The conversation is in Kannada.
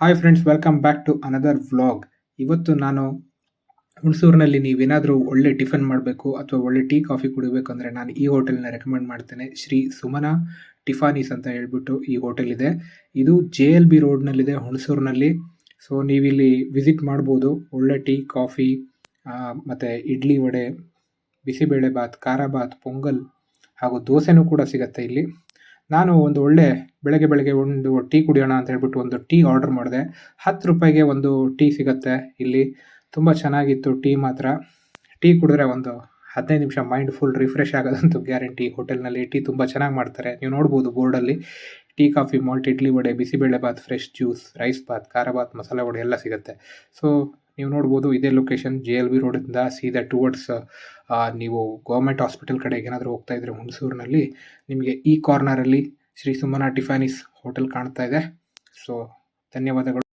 Hi friends welcome back to another vlog ಇವತ್ತು ನಾನು ಹುಣಸೂರಿನಲ್ಲಿ ನೀವೇನಾದರೂ ಒಳ್ಳೆ ಟಿಫನ್ ಮಾಡಬೇಕು ಅಥವಾ ಒಳ್ಳೆ ಟೀ, ಕಾಫಿ ಕುಡಿಬೇಕು ಅಂದರೆ ನಾನು ಈ ಹೋಟೆಲ್ನ ರೆಕಮೆಂಡ್ ಮಾಡ್ತೇನೆ. ಶ್ರೀ ಸುಮನ ಟಿಫಾನೀಸ್ ಅಂತ ಹೇಳ್ಬಿಟ್ಟು ಈ ಹೋಟೆಲ್ ಇದೆ. ಇದು ಜೆ ಎಲ್ ಬಿ ರೋಡ್ನಲ್ಲಿದೆ, ಹುಣಸೂರಿನಲ್ಲಿ. ಸೊ ನೀವಿಲ್ಲಿ ವಿಸಿಟ್ ಮಾಡ್ಬೋದು. ಒಳ್ಳೆ ಟೀ, ಕಾಫಿ ಮತ್ತು ಇಡ್ಲಿ ವಡೆ ಬಿಸಿಬೇಳೆ ಬಾತ್ ಖಾರ ಬಾತ್ ಪೊಂಗಲ್ ಹಾಗೂ ದೋಸೆನೂ ಕೂಡ ಸಿಗುತ್ತೆ ಇಲ್ಲಿ. ನಾನು ಒಂದು ಒಳ್ಳೆ ಬೆಳಗ್ಗೆ ಬೆಳಗ್ಗೆ ಒಂದು ಟೀ ಕುಡಿಯೋಣ ಅಂತ ಹೇಳ್ಬಿಟ್ಟು ಒಂದು ಟೀ ಆರ್ಡರ್ ಮಾಡಿದೆ. ಹತ್ತು ರೂಪಾಯಿಗೆ ಒಂದು ಟೀ ಸಿಗುತ್ತೆ ಇಲ್ಲಿ. ತುಂಬ ಚೆನ್ನಾಗಿತ್ತು ಟೀ ಮಾತ್ರ. ಟೀ ಕುಡಿದ್ರೆ ಒಂದು ಹದಿನೈದು ನಿಮಿಷ ಮೈಂಡ್ ಫುಲ್ ರಿಫ್ರೆಶ್ ಆಗೋದಂತೂ ಗ್ಯಾರಂಟಿ. ಹೋಟೆಲ್ನಲ್ಲಿ ಟೀ ತುಂಬ ಚೆನ್ನಾಗಿ ಮಾಡ್ತಾರೆ. ನೀವು ನೋಡ್ಬೋದು ಬೋರ್ಡಲ್ಲಿ. Tea, coffee, malt, idli vada bisibele bath fresh juice, rice bath khara bath masala vada ಎಲ್ಲ ಸಿಗುತ್ತೆ. ಸೊ ನೀವು ನೋಡ್ಬೋದು ಇದೇ ಲೊಕೇಶನ್ ಜೆ ಎಲ್ ಬಿ ರೋಡಿಂದ ಸೀದಾ ಟುವರ್ಡ್ಸ್ ನೀವು ಗೌರ್ಮೆಂಟ್ ಹಾಸ್ಪಿಟಲ್ ಕಡೆಗೆ ಏನಾದರೂ ಹೋಗ್ತಾ ಇದ್ರೆ ಹುಣಸೂರಿನಲ್ಲಿ ನಿಮಗೆ ಈ ಕಾರ್ನರಲ್ಲಿ ಶ್ರೀ ಸುಮನ ಟಿಫಾನಿಸ್ ಹೋಟೆಲ್ ಕಾಣ್ತಾ ಇದೆ. ಸೊ ಧನ್ಯವಾದಗಳು.